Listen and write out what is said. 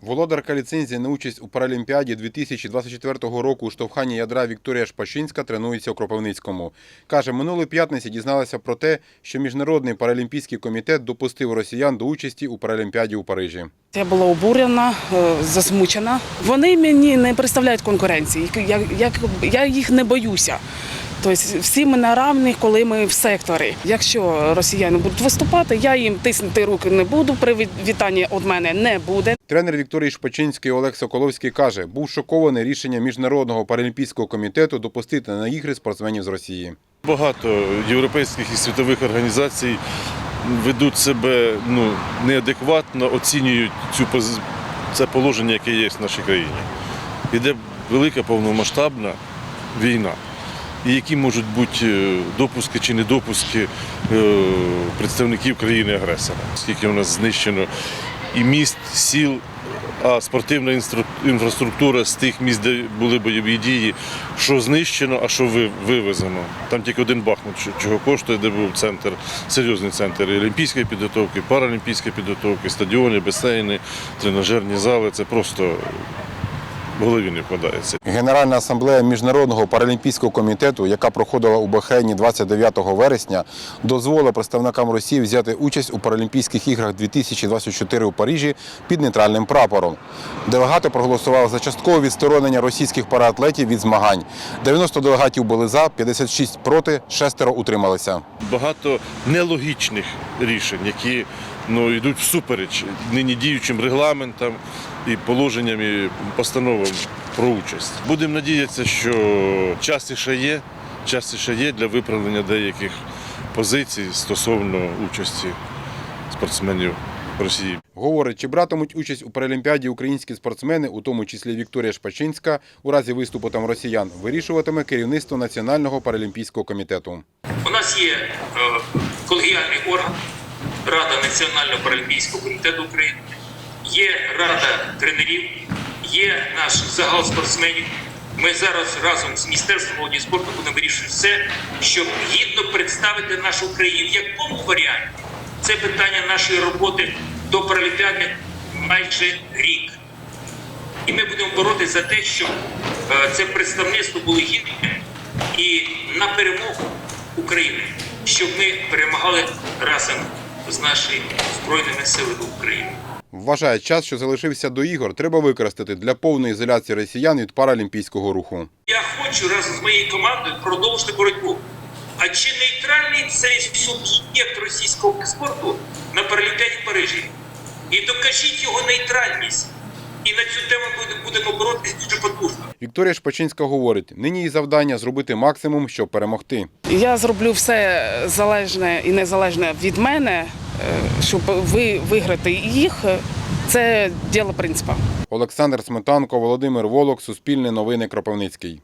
Володарка ліцензії на участь у Паралімпіаді 2024 року у штовханні ядра Вікторія Шпачинська тренується у Кропивницькому. Каже, минулої п'ятниці дізналася про те, що Міжнародний паралімпійський комітет допустив росіян до участі у Паралімпіаді у Парижі. Я була обурена, е, засмучена. Вони мені не представляють конкуренції. Я, я, я їх не боюся. Тобто всі ми на равних, коли ми в секторі. Якщо росіяни будуть виступати, я їм тиснути руки не буду. Привітання від мене не буде. Тренер Вікторії Шпачинської Олег Соколовський каже, був шокований рішенням Міжнародного паралімпійського комітету допустити на ігри спортсменів з Росії. Багато європейських і світових організацій ведуть себе ну, неадекватно, оцінюють цю це положення, яке є в нашій країні. Іде велика повномасштабна війна. І які можуть бути е, допуски чи недопуски е, представників країни-агресора, скільки у нас знищено і міст, сіл, а спортивна інфраструктура з тих міст, де були бойові дії, що знищено, а що ви- вивезено. Там тільки один Бахмут, чого коштує, де був центр, серйозний центр і олімпійської підготовки, паралімпійської підготовки, стадіони, басейни, тренажерні зали. Це просто в голові не вкладається. Генеральна асамблея Міжнародного паралімпійського комітету, яка проходила у Бахрейні 29 вересня, дозволила представникам Росії взяти участь у Паралімпійських іграх 2024 у Парижі під нейтральним прапором. Делегати проголосували за часткове відсторонення російських параатлетів від змагань. 90 делегатів були за, 56 проти, шестеро утрималися. багато нелогічних рішень, які ну, йдуть всупереч нині діючим регламентам і положенням і постановам про участь. Будемо надіятися, що час ще є, час ще є для виправлення деяких позицій стосовно участі спортсменів Росії. Говорить, чи братимуть участь у Паралімпіаді українські спортсмени, у тому числі Вікторія Шпачинська, у разі виступу там росіян, вирішуватиме керівництво Національного паралімпійського комітету. У нас є е, колегіальний Рада Національного паралімпійського комітету України, є Рада тренерів, є наш загал спортсменів. Ми зараз разом з Міністерством молоді спорту будемо вирішувати все, щоб гідно представити нашу країну. В якому варіанті? Це питання нашої роботи до Паралімпіади майже рік. І ми будемо боротися за те, щоб е, це представництво було гідним і на перемогу України, щоб ми перемагали разом з нашими збройними силами України. Вважає, час, що залишився до ігор, треба використати для повної ізоляції росіян від паралімпійського руху. Я хочу разом з моєю командою продовжити боротьбу. А чи нейтральний цей суб'єкт російського спорту на Паралімпіаді в Парижі? І докажіть його нейтральність. І на цю тему будемо боротися дуже потужно. Вікторія Шпачинська говорить, нині її завдання зробити максимум, щоб перемогти. Я зроблю все залежне і незалежне від мене, е, щоб ви виграти їх. Це діло принципа. Олександр Сметанко, Володимир Волок, Суспільне новини Кропивницький.